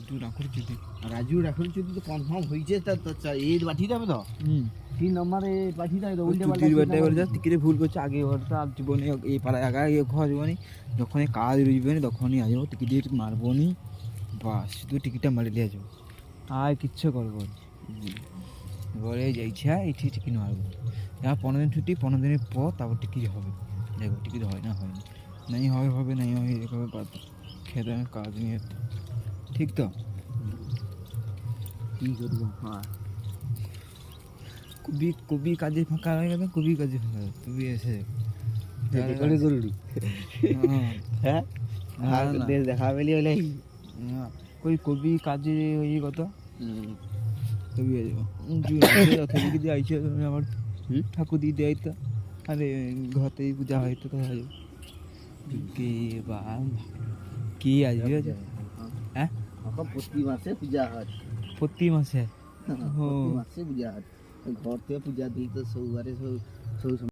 রাজু রাখুর যদি। রাজু এখন যদি তো কনফার্ম হয়েছে তা এই পাঠিয়ে যাবে তো? হুম। তিন নম্বরে পাঠিয়ে দেবে উল্টে পাল্টা তুই তিন বারটা এবার নম্বরে। যা টিকিটে ভুল করছে আগে আর জীবনে এই পাড়ায় আগা এই ঘর জীবনে যখনই কাজ রইবে না তখনই আসব টিকিট মারবো নি। বাস শুধু টিকিটটা মারি দিয়ে আসব আর কিচ্ছু করব। এবারে যে ইচ্ছা টিকিট মারবো যা পনেরো দিন ছুটি পনেরো দিনের পর তারপর টিকিট হবে। দেখো টিকিট হয় না হয় না। নাই হবে হবে নাই হবে এরকম খেতে কাজ নিয়ে। ঠিক তো? কি করব? হ্যাঁ। কবি কবি কাজে ফাঁকা হয়ে গেছে কবি কাজে ফাঁকা গেছে। এসে করলি হ্যাঁ। হ্যাঁ? দেশ দেখা পেলি হলে কই কবি কাজে ওই কত? কবি আইছে তুমি আমার? ঠাকুর দিয়ে দেয় তো আরে পূজা হয় তো তাহলে কে বা কি আসবে? হ্যাঁ? এখন প্রতি মাসে পূজা হয় প্রতি মাসে প্রতি মাসে পূজা হয় ঘর থেকে পূজা দিই তো সৌবারে সৌ সৌ